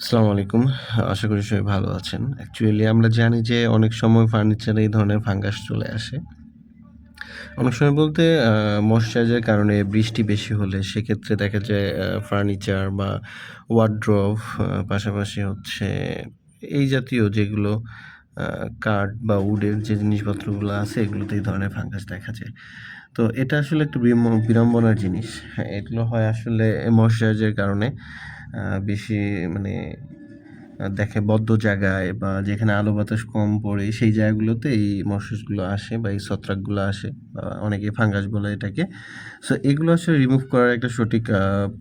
আসসালামু আলাইকুম। আশা করি সবাই ভালো আছেন। অ্যাকচুয়ালি আমরা জানি যে অনেক সময় ফার্নিচারে এই ধরনের ফাঙ্গাস চলে আসে। অনেক সময় বলতে আ কারণে বৃষ্টি বেশি হলে সেক্ষেত্রে দেখা যায় ফার্নিচার বা ওয়ারড্রোব পাশাপাশি হচ্ছে এই জাতীয় যেগুলো কাঠ বা উডের যে জিনিসপত্রগুলো আছে এগুলোতে এই ধরনের ফাঙ্গাস দেখা যায়। তো এটা আসলে একটু বিড়ম্বনার জিনিস। হ্যাঁ, এগুলো হয় আসলে ময়েশ্চারাইজারের কারণে বেশি মানে দেখে বদ্ধ জায়গায় বা যেখানে আলো বাতাস কম পড়ে, সেই জায়গাগুলোতে এই মশাসগুলো আসে বা এই ছত্রাকগুলো আসে। আ অনেকে ফাঙ্গাস বলে এটাকে। সো এগুলো আসলে রিমুভ করার একটা সঠিক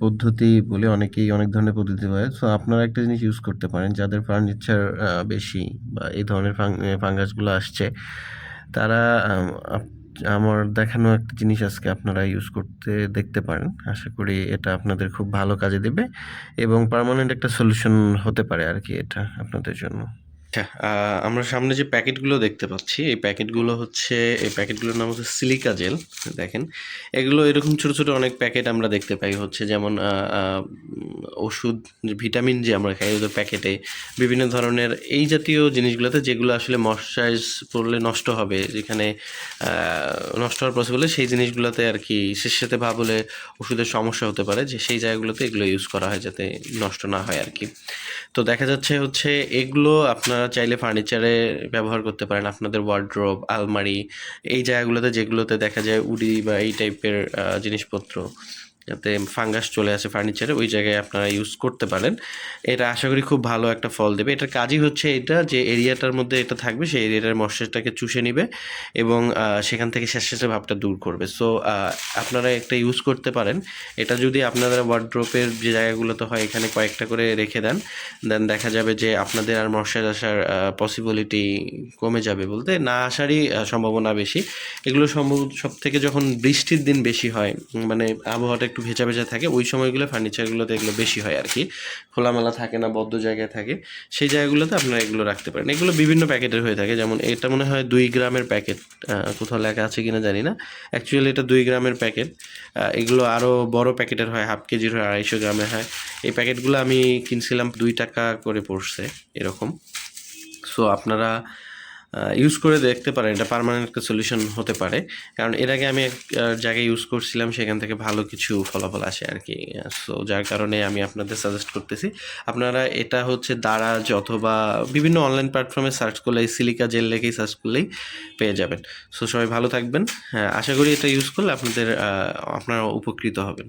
পদ্ধতি বলে অনেকেই অনেক ধরনের পদ্ধতি বলে। সো আপনারা একটা জিনিস ইউজ করতে পারেন, যাদের ফার্নিচার বেশি বা এই ধরনের ফাঙ্গাসগুলো আসছে, তারা আমার দেখানো একটা জিনিস আজকে আপনারা ইউজ করতে, দেখতে পারেন। আশা করি এটা আপনাদের খুব ভালো কাজে দেবে এবং পার্মানেন্ট একটা সলিউশন হতে পারে আর কি এটা আপনাদের জন্য। আচ্ছা, আমরা সামনে যে প্যাকেটগুলো দেখতে পাচ্ছি, এই প্যাকেটগুলো হচ্ছে এই প্যাকেটগুলোর নাম হচ্ছে সিলিকা জেল। দেখেন, এগুলো এরকম ছোট, ছোট অনেক প্যাকেট আমরা দেখতে পাই হচ্ছে যেমন ওষুধ, ভিটামিন যে আমরা খাই ওদের প্যাকেটে বিভিন্ন ধরনের এই জাতীয় জিনিসগুলোতে যেগুলো আসলে ময়েশ্চারাইজ পড়লে নষ্ট হবে, যেখানে নষ্ট হওয়ার পসিবল সেই জিনিসগুলোতে আরকি স্যাঁতসেঁতে ভাব হলে ওষুধের সমস্যা হতে পারে যে সেই জায়গাগুলোতে এগুলো ইউজ করা হয় যাতে নষ্ট না হয় আর কি তো দেখা যাচ্ছে হচ্ছে এগুলো আপনারা চাইলে ফার্নিচারে ব্যবহার করতে পারেন। আপনাদের ওয়ার্ড্রোব আলমারি, এই জায়গাগুলোতে যেগুলোতে দেখা যায় উডি বা এই টাইপের জিনিসপত্র যাতে ফাঙ্গাস চলে আসে ফার্নিচারে ওই জায়গায় আপনারা ইউজ করতে পারেন। এটা আশা করি খুব ভালো একটা ফল দেবে। এটার কাজই হচ্ছে এটা যে এরিয়াটার মধ্যে এটা থাকবে সেই এরিয়াটার ময়েশ্চারটাকে চুষে নিবে এবং সেখান থেকে স্যাঁতসেঁতে ভাবটা দূর করবে। সো আপনারা একটা ইউজ করতে পারেন। এটা যদি আপনারা ওয়ারড্রোবের যে জায়গাগুলোতে হয় এখানে কয়েকটা করে রেখে দেন, দেন দেখা যাবে যে আপনাদের আর মশার আসার পসিবিলিটি কমে যাবে বলতে না আসারই সম্ভাবনা বেশি। এগুলো সম্ভব সবথেকে যখন বৃষ্টির দিন বেশি হয় মানে আবহাওয়াটা একটু ভেজা, ভেজা থাকে ওই সময়গুলো ফার্নিচারগুলোতে এগুলো বেশি হয় আর কি খোলামেলা থাকে না, বদ্ধ জায়গায় থাকে। সেই জায়গাগুলোতে আপনারা এগুলো রাখতে পারেন। এগুলো বিভিন্ন প্যাকেটের হয়ে থাকে যেমন এটা মনে হয় দুই গ্রামের প্যাকেট। কোথাও লেখা আছে কিনা জানি না। অ্যাকচুয়ালি এটা দুই গ্রামের প্যাকেট। এগুলো আরও বড় প্যাকেটের হয়, হাফ কেজির হয়, ২৫০ গ্রামের হয়। এই প্যাকেটগুলো আমি কিনছিলাম দুই টাকা করে পড়ছে এরকম। সো আপনারা ইউজ করে দেখতে পারেন। এটা পার্মানেন্ট একটা সলিউশন হতে পারে। কারণ এর আগে আমি এক জায়গায় ইউজ করছিলাম সেখান থেকে ভালো কিছু ফলাফল আসে আর কি সো যার কারণে আমি আপনাদের সাজেস্ট করতেছি। আপনারা এটা হচ্ছে দারাজ অথবা বিভিন্ন অনলাইন প্ল্যাটফর্মে সার্চ করলে সিলিকা জেল লিখেই সার্চ করলেই পেয়ে যাবেন। সো সবাই ভালো থাকবেন। হ্যাঁ, আশা করি এটা ইউজ করলে আপনাদের আপনারা উপকৃত হবেন।